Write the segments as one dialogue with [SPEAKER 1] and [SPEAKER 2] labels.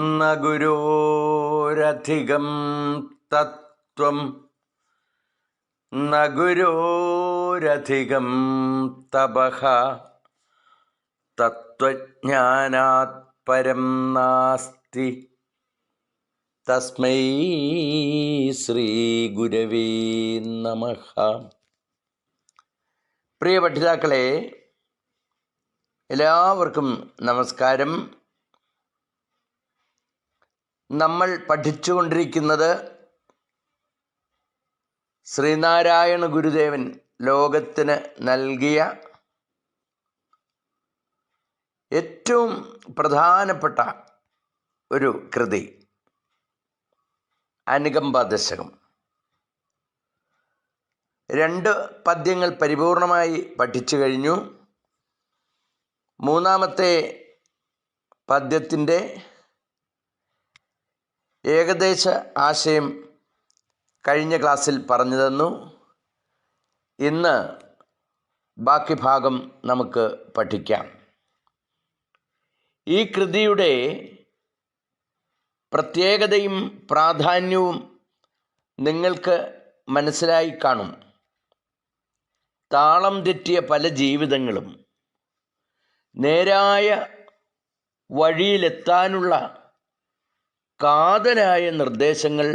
[SPEAKER 1] ന ഗുരോരധികം തത്വം. നഗുരോരധികം തപഹ തത്വജ്ഞാനാത്പരം തത്വജ്ഞാനാത് പരം നാസ്തി. തസ്മൈ ശ്രീ നമ നമഃ. പ്രിയ പഠിതാക്കളെ എല്ലാവർക്കും നമസ്കാരം. നമ്മൾ പഠിച്ചുകൊണ്ടിരിക്കുന്നത് ശ്രീനാരായണ ഗുരുദേവൻ ലോകത്തിന് നൽകിയ ഏറ്റവും പ്രധാനപ്പെട്ട ഒരു കൃതി അനുകമ്പ ദശകം. രണ്ട് പദ്യങ്ങൾ പരിപൂർണമായി പഠിച്ചു കഴിഞ്ഞു. മൂന്നാമത്തെ പദ്യത്തിന്റെ ഏകദേശ ആശയം കഴിഞ്ഞ ക്ലാസ്സിൽ പറഞ്ഞു തന്നു ഇന്ന് ബാക്കി ഭാഗം നമുക്ക് പഠിക്കാം. ഈ കൃതിയുടെ പ്രത്യേകതയും പ്രാധാന്യവും നിങ്ങൾക്ക് മനസ്സിലായി കാണും. താളം തെറ്റിയ പല ജീവിതങ്ങളും നേരായ വഴിയിലെത്താനുള്ള കാതലായ നിർദ്ദേശങ്ങൾ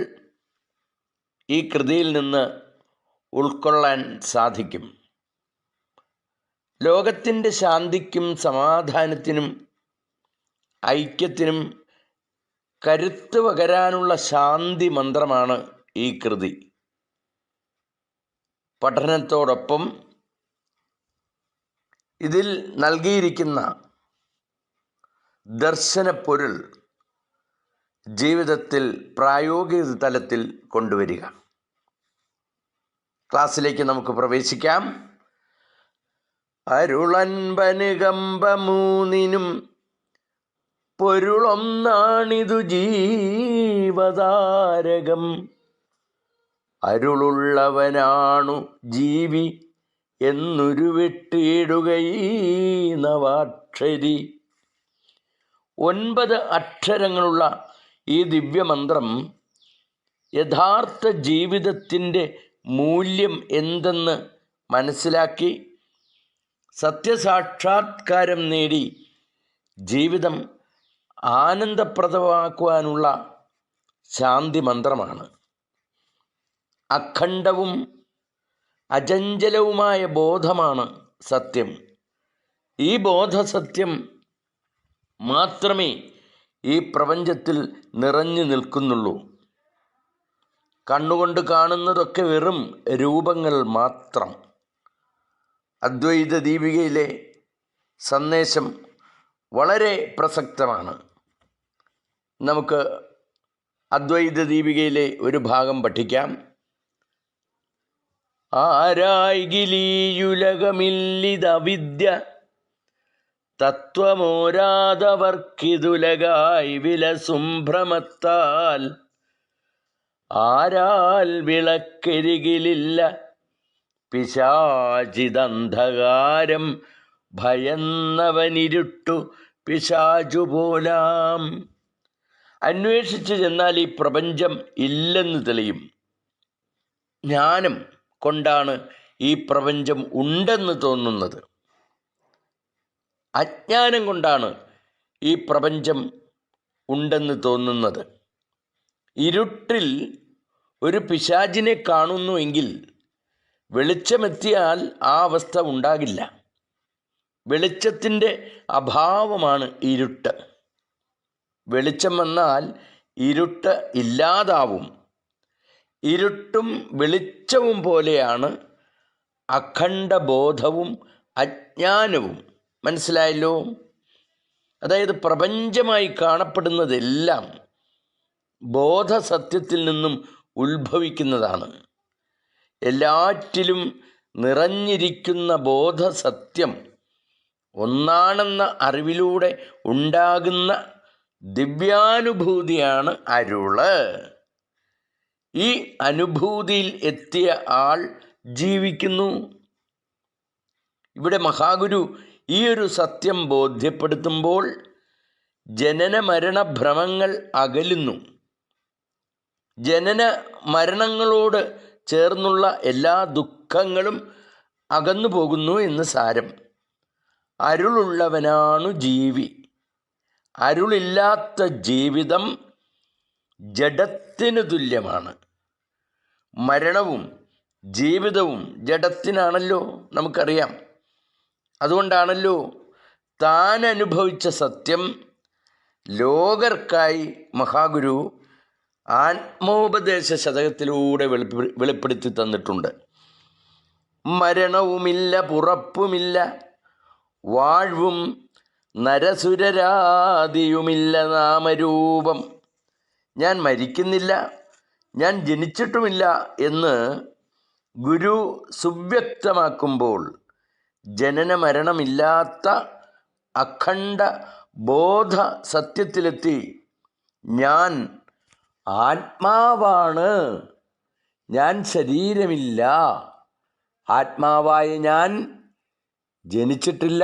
[SPEAKER 1] ഈ കൃതിയിൽ നിന്ന് ഉൾക്കൊള്ളാൻ സാധിക്കും. ലോകത്തിന്റെ ശാന്തിക്കും സമാധാനത്തിനും ഐക്യത്തിനും കരുത്ത് പകരാനുള്ള ശാന്തി മന്ത്രമാണ് ഈ കൃതി. പഠനത്തോടൊപ്പം ഇതിൽ നൽകിയിരിക്കുന്ന ദർശന പൊരുൾ ജീവിതത്തിൽ പ്രായോഗിക തലത്തിൽ കൊണ്ടുവരിക. ക്ലാസ്സിലേക്ക് നമുക്ക് പ്രവേശിക്കാം. അരുളൻപനുകമ്പമൂന്നിനും പൊരുളൊന്നാണിതു ജീവതാരകം. അരുളുള്ളവനാണു ജീവി എന്നുരുവിട്ടിടുകയീ നവാക്ഷരി ഒൻപത് അക്ഷരങ്ങളുള്ള ഈ ദിവ്യമന്ത്രം യഥാർത്ഥ ജീവിതത്തിന്റെ മൂല്യം എന്തെന്ന് മനസ്സിലാക്കി സത്യസാക്ഷാത്കാരം നേടി ജീവിതം ആനന്ദപ്രദമാക്കുവാനുള്ള ശാന്തി മന്ത്രമാണ് അഖണ്ഡവും അചഞ്ചലവുമായ ബോധമാണ് സത്യം. ഈ ബോധസത്യം മാത്രമേ ഈ പ്രപഞ്ചത്തിൽ നിറഞ്ഞു നിൽക്കുന്നുള്ളൂ. കണ്ണുകൊണ്ട് കാണുന്നതൊക്കെ വെറും രൂപങ്ങൾ മാത്രം. അദ്വൈത ദീപികയിലെ സന്ദേശം വളരെ പ്രസക്തമാണ്. നമുക്ക് അദ്വൈത ദീപികയിലെ ഒരു ഭാഗം പഠിക്കാം. ആരായികിലീയുലകമില്ലിതവിദ്യ തത്വമോരാതവർക്കിതുലകായി വിലസുംഭ്രമത്താൽ ആരാൽ വിളക്കരികിലില്ല? പിശാചിതന്ധകാരം ഭയന്നവനിരുട്ടു പിശാചുപോലാം. അന്വേഷിച്ച് ചെന്നാൽ ഈ പ്രപഞ്ചം ഇല്ലെന്ന് തെളിയും. ജ്ഞാനം കൊണ്ടാണ് ഈ പ്രപഞ്ചം ഉണ്ടെന്ന് തോന്നുന്നത്. അജ്ഞാനം കൊണ്ടാണ് ഈ പ്രപഞ്ചം ഉണ്ടെന്ന് തോന്നുന്നത്. ഇരുട്ടിൽ ഒരു പിശാചിനെ കാണുന്നുവെങ്കിൽ വെളിച്ചമെത്തിയാൽ ആ അവസ്ഥ ഉണ്ടാകില്ല. വെളിച്ചത്തിന്റെ അഭാവമാണ് ഇരുട്ട്. വെളിച്ചം വന്നാൽ ഇരുട്ട് ഇല്ലാതാവും. ഇരുട്ടും വെളിച്ചവും പോലെയാണ് അഖണ്ഡബോധവും അജ്ഞാനവും. മനസ്സിലായല്ലോ? അതായത് പ്രപഞ്ചമായി കാണപ്പെടുന്നതെല്ലാം ബോധസത്യത്തിൽ നിന്നും ഉത്ഭവിക്കുന്നതാണ്. എല്ലാറ്റിലും നിറഞ്ഞിരിക്കുന്ന ബോധസത്യം ഒന്നാണെന്ന അറിവിലൂടെ ഉണ്ടാകുന്ന ദിവ്യാനുഭൂതിയാണ് അരുൾ. ഈ അനുഭൂതിയിൽ എത്തിയ ആൾ ജീവിക്കുന്നു. ഇവിടെ മഹാഗുരു ഈ ഒരു സത്യം ബോധ്യപ്പെടുത്തുമ്പോൾ ജനന മരണ ഭ്രമങ്ങൾ അകലുന്നു. ജനന മരണങ്ങളോട് ചേർന്നുള്ള എല്ലാ ദുഃഖങ്ങളും അകന്നു പോകുന്നു എന്ന് സാരം. അരുളുള്ളവനാണു ജീവി. അരുളില്ലാത്ത ജീവിതം ജഡത്തിന് തുല്യമാണ്. മരണവും ജീവിതവും ജഡത്തിനാണല്ലോ നമുക്കറിയാം. അതുകൊണ്ടാണല്ലോ താൻ അനുഭവിച്ച സത്യം. ലോകർക്കായി മഹാഗുരു ആത്മോപദേശ ശതകത്തിലൂടെ വെളിപ്പെ വെളിപ്പെടുത്തി തന്നിട്ടുണ്ട്. മരണവുമില്ല പുറപ്പുമില്ല വാഴ്വും നരസുരരാതിയുമില്ല നാമരൂപം. ഞാൻ മരിക്കുന്നില്ല ഞാൻ ജനിച്ചിട്ടുമില്ല എന്ന് ഗുരു സുവ്യക്തമാക്കുമ്പോൾ ജനന മരണമില്ലാത്ത അഖണ്ഡ ബോധ സത്യത്തിലെത്തി. ഞാൻ ആത്മാവാണ്. ഞാൻ ശരീരമില്ല. ആത്മാവായ ഞാൻ ജനിച്ചിട്ടില്ല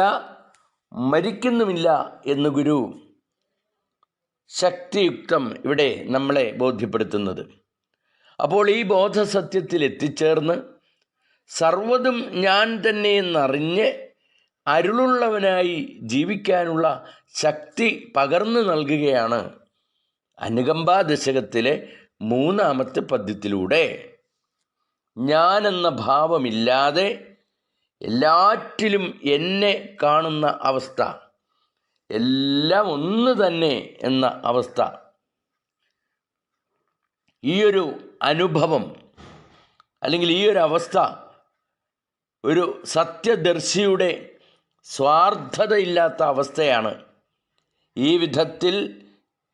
[SPEAKER 1] മരിക്കുന്നുമില്ല എന്ന് ഗുരു ശക്തിയുക്തം ഇവിടെ നമ്മളെ ബോധ്യപ്പെടുത്തുന്നത്. അപ്പോൾ ഈ ബോധസത്യത്തിൽ എത്തിച്ചേർന്ന് സർവതും ഞാൻ തന്നെ എന്നറിഞ്ഞ് അരുളുള്ളവനായി ജീവിക്കാനുള്ള ശക്തി പകർന്നു നൽകുകയാണ്. അനുകമ്പാ ദശകത്തിലെ മൂന്നാമത്തെ പദ്യത്തിലൂടെ. ഞാൻ എന്ന ഭാവമില്ലാതെ എല്ലാറ്റിലും എന്നെ കാണുന്ന അവസ്ഥ. എല്ലാം ഒന്ന് തന്നെ എന്ന അവസ്ഥ. ഈയൊരു അനുഭവം അല്ലെങ്കിൽ ഈ ഒരു അവസ്ഥ ഒരു സത്യദർശിയുടെ സ്വാർത്ഥതയില്ലാത്ത അവസ്ഥയാണ്. ഈ വിധത്തിൽ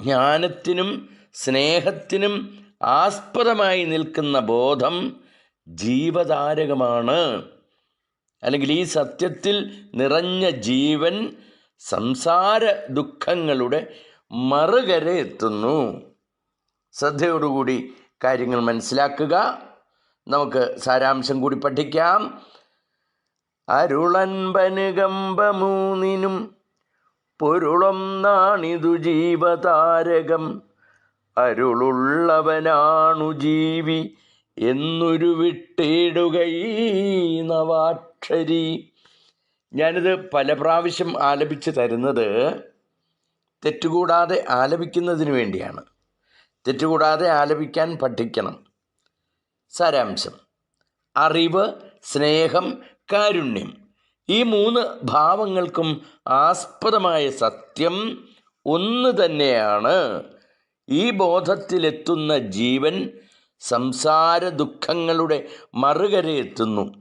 [SPEAKER 1] ജ്ഞാനത്തിനും സ്നേഹത്തിനും ആസ്പദമായി നിൽക്കുന്ന ബോധം ജീവതാരകമാണ്. അല്ലെങ്കിൽ ഈ സത്യത്തിൽ നിറഞ്ഞ ജീവൻ സംസാര ദുഃഖങ്ങളുടെ മറുകര എത്തുന്നു. ശ്രദ്ധയോടുകൂടി കാര്യങ്ങൾ മനസ്സിലാക്കുക. നമുക്ക് സാരാംശം കൂടി പഠിക്കാം. അരുളൻപനുകമ്പമൂന്നിനും നാണിതു ജീവതാരകം. അരുളുള്ളവനാണു ജീവി എന്നൊരു വിട്ടേടുകൈ നവാക്ഷരി. ഞാനിത് പല പ്രാവശ്യം ആലപിച്ച് തരുന്നത് തെറ്റുകൂടാതെ ആലപിക്കുന്നതിന് വേണ്ടിയാണ്. തെറ്റുകൂടാതെ ആലപിക്കാൻ പഠിക്കണം. സാരാംശം. അറിവ് സ്നേഹം കാരുണ്യം. ഈ മൂന്ന് ഭാവങ്ങൾക്കും ആസ്പദമായ സത്യം ഒന്ന് തന്നെയാണ്. ഈ ബോധത്തിലെത്തുന്ന ജീവൻ സംസാര ദുഃഖങ്ങളുടെ മറുകരയെത്തുന്നു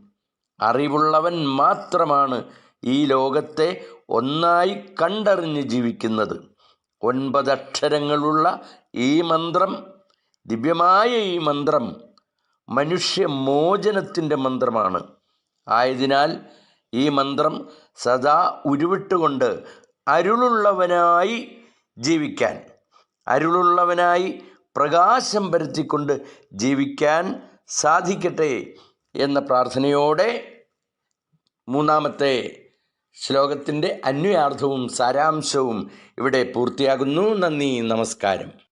[SPEAKER 1] അറിവുള്ളവൻ മാത്രമാണ് ഈ ലോകത്തെ ഒന്നായി കണ്ടറിഞ്ഞ് ജീവിക്കുന്നത്. ഒൻപതക്ഷരങ്ങളുള്ള ഈ മന്ത്രം ദിവ്യമായ ഈ മന്ത്രം മനുഷ്യമോചനത്തിന്റെ മന്ത്രമാണ്. ആയതിനാൽ ഈ മന്ത്രം സദാ ഉരുവിട്ടുകൊണ്ട് അരുളുള്ളവനായി ജീവിക്കാൻ അരുളുള്ളവനായി പ്രകാശം പരത്തിക്കൊണ്ട് ജീവിക്കാൻ സാധിക്കട്ടെ എന്ന പ്രാർത്ഥനയോടെ മൂന്നാമത്തെ ശ്ലോകത്തിന്റെ അന്വയാർത്ഥവും സാരാംശവും ഇവിടെ പൂർത്തിയാകുന്നു. നന്ദി നമസ്കാരം.